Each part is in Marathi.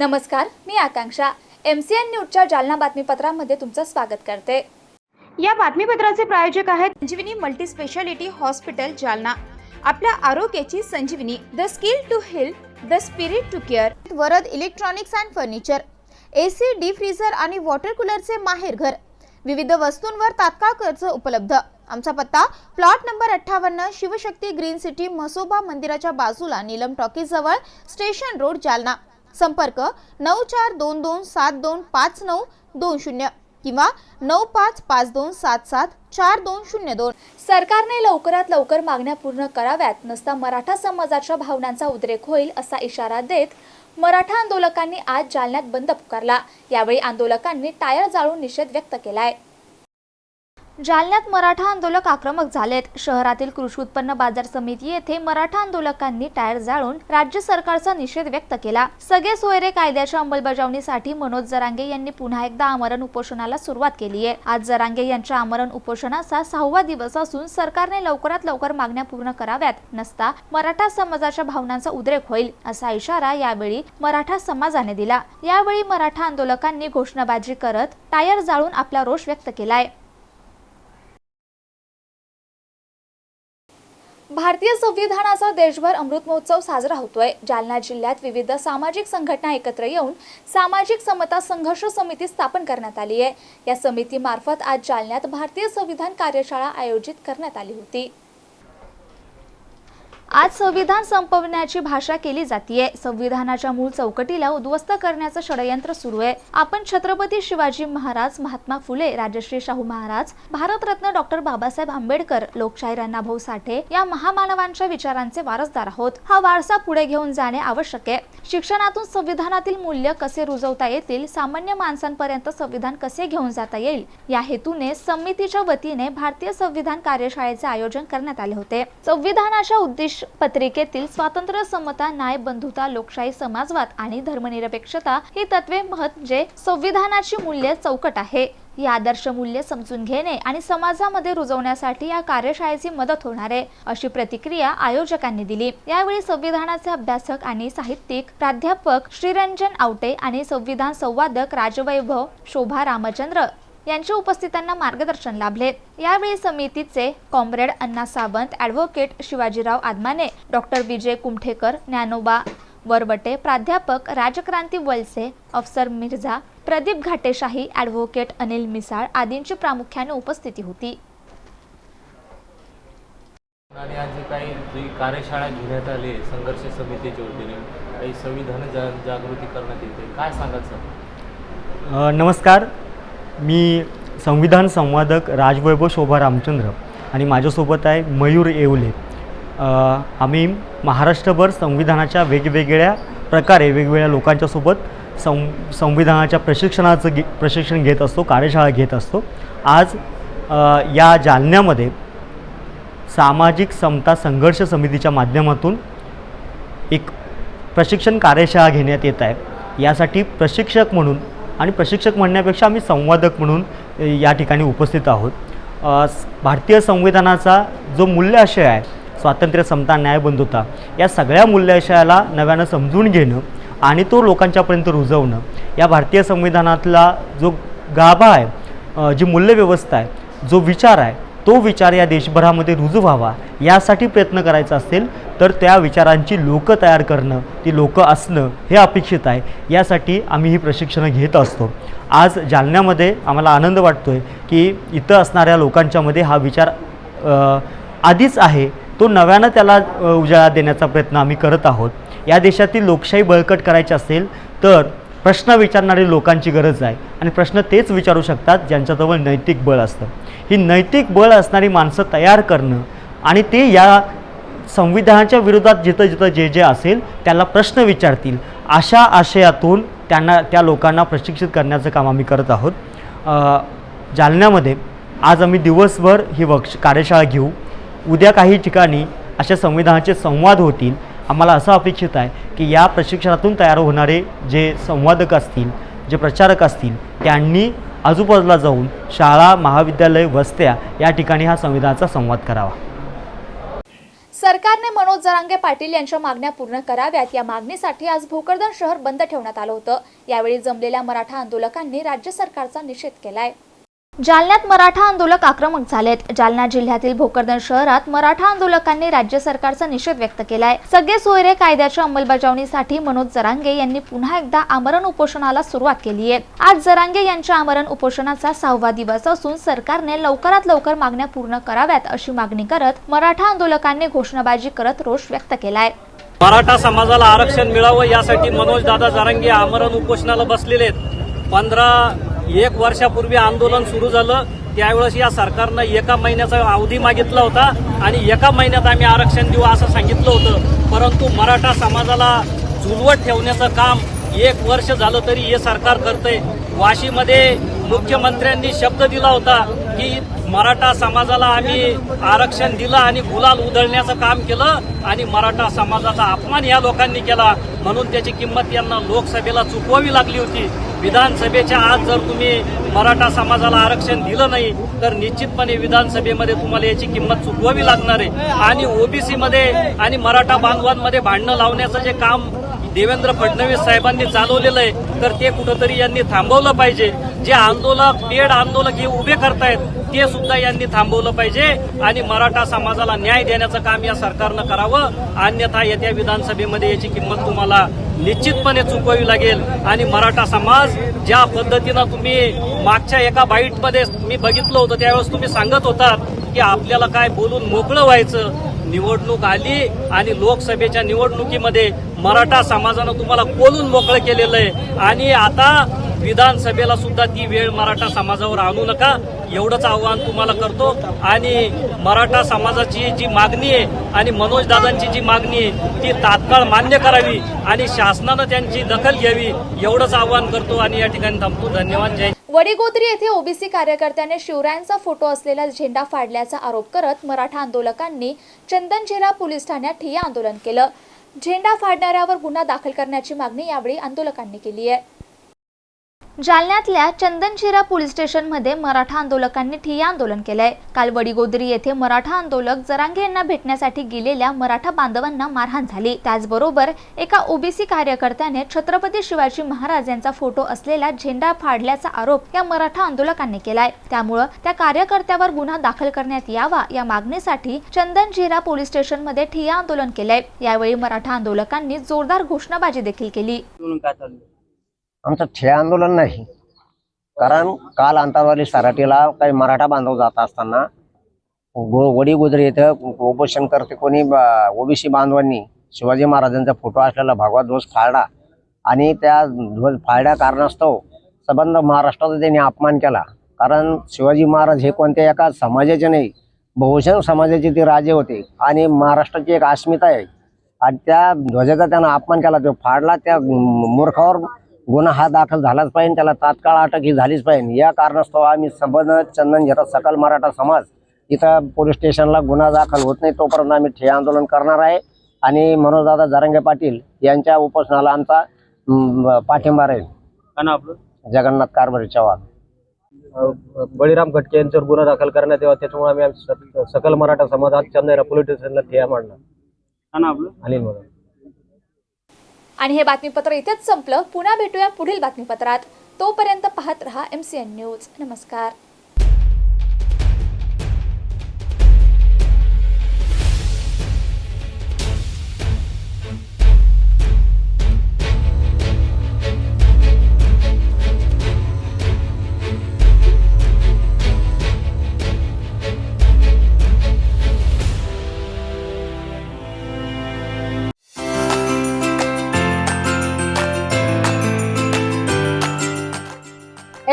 नमस्कार मी आकांक्षा. एम सी एन न्यूजच्या जालना बातमीपत्रामध्ये तुमचं स्वागत करते. या बातमीपत्राचे प्रायोजक आहेत Sanjivani multi speciality hospital Jalna. आपल्या आरोग्याची Sanjivani the skill to heal the spirit to care Varad electronics and furniture A C D freezer आणि वॉटर कूलरचे माहेर घर. विविध वस्तूंवर तात्काळ कर्ज उपलब्ध. आमचा पत्ता प्लॉट नंबर अठ्ठावन्न शिवशक्ती ग्रीन सिटी म्हसोबा मंदिराच्या बाजूला नीलम टॉकीजजवळ स्टेशन रोड जालना. संपर्क नऊ चार दोन दोन सात दोन पाच नऊ दोन शून्य किंवा नऊ पाच पाच दोन सात सात चार दोन शून्य दोन. सरकारने लवकरात लवकर मागण्या पूर्ण कराव्यात नसता मराठा समाजाच्या भावनांचा उद्रेक होईल असा इशारा देत मराठा आंदोलकांनी आज जालन्यात बंद पुकारला. यावेळी आंदोलकांनी टायर जाळून निषेध व्यक्त केला आहे जालन्यात मराठा आंदोलक आक्रमक झालेत. शहरातील कृषी उत्पन्न बाजार समिती येथे मराठा आंदोलकांनी टायर जाळून राज्य सरकारचा निषेध व्यक्त केला. सगळे सोयरे कायद्याच्या अंमलबजावणीसाठी मनोज जरांगे यांनी पुन्हा एकदा आमरण उपोषणाला सुरुवात केली आहे. आज जरांगे यांच्या आमरण उपोषणाचा सहावा दिवस असून सरकारने लवकरात लवकर मागण्या पूर्ण कराव्यात. नसता मराठा समाजाच्या भावनांचा उद्रेक होईल असा इशारा यावेळी मराठा समाजाने दिला. यावेळी मराठा आंदोलकांनी घोषणाबाजी करत टायर जाळून आपला रोष व्यक्त केलाय. भारतीय संविधानाचा देशभर अमृत महोत्सव साजरा होतोय. जालना जिल्ह्यात विविध सामाजिक संघटना एकत्र येऊन सामाजिक समता संघर्ष समिती स्थापन करण्यात आली आहे. या समितीमार्फत आज जालन्यात भारतीय संविधान कार्यशाळा आयोजित करण्यात आली होती. आज संविधान संपवण्याची भाषा केली जातीये. संविधानाच्या मूळ चौकटीला उद्ध्वस्त करण्याचं षडयंत्र सुरू आहे आपण छत्रपती शिवाजी महाराज महात्मा फुले राजश्री शाहू महाराज भारतरत्न डॉक्टर बाबासाहेब आंबेडकर लोकशाहीर अण्णाभाऊ साठे या महामानवांच्या विचारांचे वारसदार आहोत. हा वारसा पुढे घेऊन जाणे आवश्यक आहे. शिक्षणातून संविधानातील मूल्य कसे रुजवता येतील? सामान्य माणसांपर्यंत संविधान कसे घेऊन जाता येईल? या हेतूने समितीच्या वतीने भारतीय संविधान कार्यशाळेचे आयोजन करण्यात आले होते. संविधानाच्या उद्देश पत्रिकेतील स्वातंत्र्य समता न्याय बंधुता लोकशाही समाजवाद आणि धर्मनिरपेक्षता ही तत्वे म्हणजे संविधानाची मूल्य चौकट आहे. ही आदर्श मूल्य समजून घेणे आणि समाजामध्ये रुजवण्यासाठी या कार्यशाळेची मदत होणार आहे अशी प्रतिक्रिया आयोजकांनी दिली. यावेळी संविधानाचे अभ्यासक आणि साहित्यिक प्राध्यापक श्रीरंजन आवटे आणि संविधान संवादक राजवैभव शोभा रामचंद्र यांच्या उपस्थितांना मार्गदर्शन लाभले. यावेळी समितीचे comrade Anna Sawant advocate Shivajirao Adamane doctor Vijay Kumthekar Dnyanoba Varvate प्राध्यापक राजक्रांती वलसे अफसर मिर्झा प्रदीप घाटेशाही ॲडव्होकेट अनिल मिसाळ आदींची प्रामुख्याने उपस्थिती होती. आणि आज जी काही जी कार्यशाळा घेण्यात आली संघर्ष समितीच्या वतीने काही संविधान जा जागृती करण्यात येते. काय सांगाल सर? अ, नमस्कार. मी संविधान संवादक राजवैभव शोभा रामचंद्र आणि माझ्यासोबत आहे मयूर येवले. आम्ही महाराष्ट्रभर संविधानाच्या वेगवेगळ्या प्रकारे वेगवेगळ्या लोकांच्यासोबत सं संविधानाच्या प्रशिक्षणाचं घे प्रशिक्षण घेत असतो कार्यशाळा घेत असतो. आज या जालन्यामध्ये सामाजिक समता संघर्ष समितीच्या माध्यमातून एक प्रशिक्षण कार्यशाळा घेण्यात येत आहे. यासाठी प्रशिक्षक म्हणून आणि प्रशिक्षक म्हणण्यापेक्षा आम्ही संवादक म्हणून या ठिकाणी उपस्थित आहोत. भारतीय संविधानाचा जो मूल्याशय आहे स्वातंत्र्य समता न्यायबंधुता या सगळ्या मूल्याशयाला नव्यानं समजून घेणं आणि तो लोकांच्यापर्यंत रुजवणं या भारतीय संविधानातला जो गाभा आहे जी मूल्यव्यवस्था आहे जो विचार आहे तो विचार या देशभरामध्ये रुजू व्हावा यासाठी प्रयत्न करायचा असेल तर त्या विचारांची लोकं तयार करणं ती लोकं असणं हे अपेक्षित आहे. यासाठी आम्ही ही प्रशिक्षणं घेत असतो. आज जालन्यामध्ये आम्हाला आनंद वाटतो आहे की इथं असणाऱ्या लोकांच्यामध्ये हा विचार आधीच आहे. तो नव्यानं त्याला उजाळा देण्याचा प्रयत्न आम्ही करत आहोत. या देशातील लोकशाही बळकट करायची असेल तर प्रश्न विचारणारी लोकांची गरज आहे आणि प्रश्न तेच विचारू शकतात ज्यांच्याजवळ नैतिक बळ असतं. ही नैतिक बळ असणारी माणसं तयार करणं आणि ते या संविधानाच्या विरोधात जिथं जिथं जे जे असेल त्याला प्रश्न विचारतील. अशा आशयातून त्यांना त्या लोकांना प्रशिक्षित करण्याचं काम आम्ही करत आहोत. जालन्यामध्ये आज आम्ही दिवसभर ही वक्ष कार्यशाळा घेऊ. उद्या काही ठिकाणी अशा संविधानाचे संवाद होतील. आम्हाला असं अपेक्षित आहे की या प्रशिक्षणातून तयार होणारे जे संवादक असतील जे प्रचारक असतील त्यांनी आजूबाजूला जाऊन शाळा महाविद्यालय वस्त्या या ठिकाणी हा संविधानाचा संवाद करावा. सरकारने मनोज जरांगे पाटील यांच्या मागण्या पूर्ण कराव्यात. या मागणीसाठी आज भोकरदन शहर बंद ठेवण्यात आलं होतं. यावेळी जमलेल्या मराठा आंदोलकांनी राज्य सरकारचा निषेध केलाय. जालन्यात मराठा आंदोलक आक्रमक झालेत. जालना जिल्ह्यातील भोकरदन शहरात मराठा आंदोलकांनी राज्य सरकारचा निषेध व्यक्त केलाय. सगळे सोयरे कायद्याच्या अंमलबजावणीसाठी मनोज जरांगे यांनी पुन्हा एकदा आमरण उपोषणाला सुरुवात केली आहे. आज जरांगे यांच्या आमरण उपोषणाचा सहावा दिवस असून सरकारने लवकरात लवकर मागण्या पूर्ण कराव्यात अशी मागणी करत मराठा आंदोलकांनी घोषणाबाजी करत रोष व्यक्त केलाय. मराठा समाजाला आरक्षण मिळावं यासाठी मनोज दादा जरांगे आमरण उपोषणाला बसलेले आहेत. पंधरा एक वर्षापूर्वी आंदोलन सुरू झालं. त्यावेळेस या सरकारनं एका महिन्याचा अवधी मागितला होता आणि एका महिन्यात आम्ही आरक्षण देऊ असं सांगितलं होतं. परंतु मराठा समाजाला झुलवत ठेवण्याचं काम एक वर्ष झालं तरी हे सरकार करतंय. वाशीमध्ये मुख्यमंत्र्यांनी शब्द दिला होता की मराठा समाजाला आम्ही आरक्षण दिलं आणि गुलाल उधळण्याचं काम केलं आणि मराठा समाजाचा अपमान या लोकांनी केला. म्हणून त्याची किंमत यांना लोकसभेला चुकवावी लागली होती. विधानसभेच्या आज जर तुम्ही मराठा समाजाला आरक्षण दिलं नाही तर निश्चितपणे विधानसभेमध्ये तुम्हाला याची किंमत चुकवावी लागणार आहे. आणि ओबीसीमध्ये आणि मराठा बांधवांमध्ये भांडणं लावण्याचं जे काम देवेंद्र फडणवीस साहेबांनी चालवलेलं आहे तर ते कुठंतरी यांनी थांबवलं पाहिजे. जे आंदोलक पेड आंदोलक हे उभे करतायत ते सुद्धा यांनी थांबवलं पाहिजे. आणि मराठा समाजाला न्याय देण्याचं काम या सरकारनं करावं. अन्यथा येत्या विधानसभेमध्ये याची किंमत तुम्हाला निश्चितपणे चुकवावी लागेल. आणि मराठा समाज ज्या पद्धतीनं तुम्ही मागच्या एका बाईटमध्ये मी बघितलं होतं त्यावेळेस तुम्ही सांगत होतात की आपल्याला काय बोलून मोकळं व्हायचं? निवडणूक आली आणि लोकसभेच्या निवडणुकीमध्ये मराठा समाजानं तुम्हाला बोलून मोकळं केलेलं आहे. आणि आता विधानसभेला सुद्धा ती वेळ मराठा समाजावर आणू नका. एवढंच आव्हान तुम्हाला करतो. आणि मराठा समाजाची जी मागणी आहे आणि मनोज दादांची जी मागणी आहे ती तात्काळ मान्य करावी आणि शासनानं त्यांची दखल घ्यावी एवढंच आव्हान करतो आणि या ठिकाणी थांबतो. धन्यवाद. जय वडीगोत्री येथे ओबीसी कार्यकर्त्याने शिवरायांचा फोटो असलेला झेंडा फाडल्याचा आरोप करत मराठा आंदोलकांनी चंदनझिरा पोलीस ठाण्यात ठिय्या आंदोलन केलं. झेंडा फाडणाऱ्यावर गुन्हा दाखल करण्याची मागणी यावेळी आंदोलकांनी केली आहे. जालन्यातल्या चंदनशिरा पोलीस स्टेशनमध्ये मराठा आंदोलकांनी ठिय्या आंदोलन केलंय. काल वडीगोद्री येथे मराठा आंदोलक जरांगे यांना भेटण्यासाठी गेलेल्या मराठा बांधवांना मारहाण झाली. त्याचबरोबर एका ओबीसी कार्यकर्त्याने छत्रपती शिवाजी महाराज यांचा फोटो असलेला झेंडा फाडल्याचा आरोप या मराठा आंदोलकांनी केलाय. त्यामुळं त्या कार्यकर्त्यावर गुन्हा दाखल करण्यात यावा या मागणीसाठी चंदनशिरा पोलीस स्टेशनमध्ये ठिय्या आंदोलन केलंय. यावेळी मराठा आंदोलकांनी जोरदार घोषणाबाजी देखील केली. आमचं ठे आंदोलन नाही. कारण काल अंतरवाली सराटीला काही मराठा बांधव जात असताना गो वडी गुजरी इथं उपोषण करते कोणी ओबीसी बांधवांनी शिवाजी महाराजांचा फोटो असलेला भगवा ध्वज फाळला आणि त्या ध्वज फाळल्या कारणास्तव संबंध महाराष्ट्राचा त्यांनी अपमान केला. कारण शिवाजी महाराज हे कोणत्या एका समाजाचे नाही बहुजन समाजाचे ते राजे होते आणि महाराष्ट्राची एक अस्मिता आहे. आणि त्या ध्वजाचा त्यानं अपमान केला तो फाडला त्या मूर्खावर गुन्हा हा दाखल झालाच पाहिजे त्याला तात्काळ अटक ही झालीच पाहिजे. या कारणास्तव आम्ही संबंध चंदन झेरा सकल मराठा समाज. इथं पोलीस स्टेशनला गुन्हा दाखल होत नाही तोपर्यंत आम्ही ठे आंदोलन करणार आहे. आणि मनोजदादा जारंगे पाटील यांच्या उपोषणाला आमचा पाठिंबा राहील. आपलं? जगन्नाथ कारभारी चव्हाण. बळीराम खटके यांच्यावर गुन्हा दाखल करण्यात यावा त्याच्यामुळे आम्ही सकल मराठा समाजात चंदेरा पोलीस स्टेशनला ठिया मांडणार. आणि आपलं? अनिल म्हणून. आणि हे बातमीपत्र इथेच संपलं. पुन्हा भेटूया पुढील बातमीपत्रात. तोपर्यंत पाहत रहा एम सी एन न्यूज नमस्कार.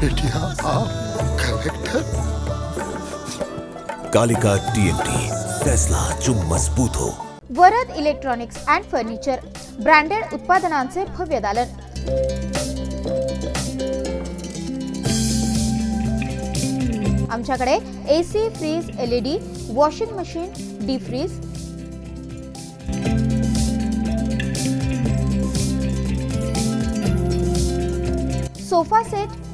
बेटिया आप कलेक्टर कालिका टीएमटी फैसला जो मजबूत हो। Varad electronics and furniture branded उत्पादनांचे भव्य दालन। आमच्याकडे A C fridge L E D washing machine D fridge sofa set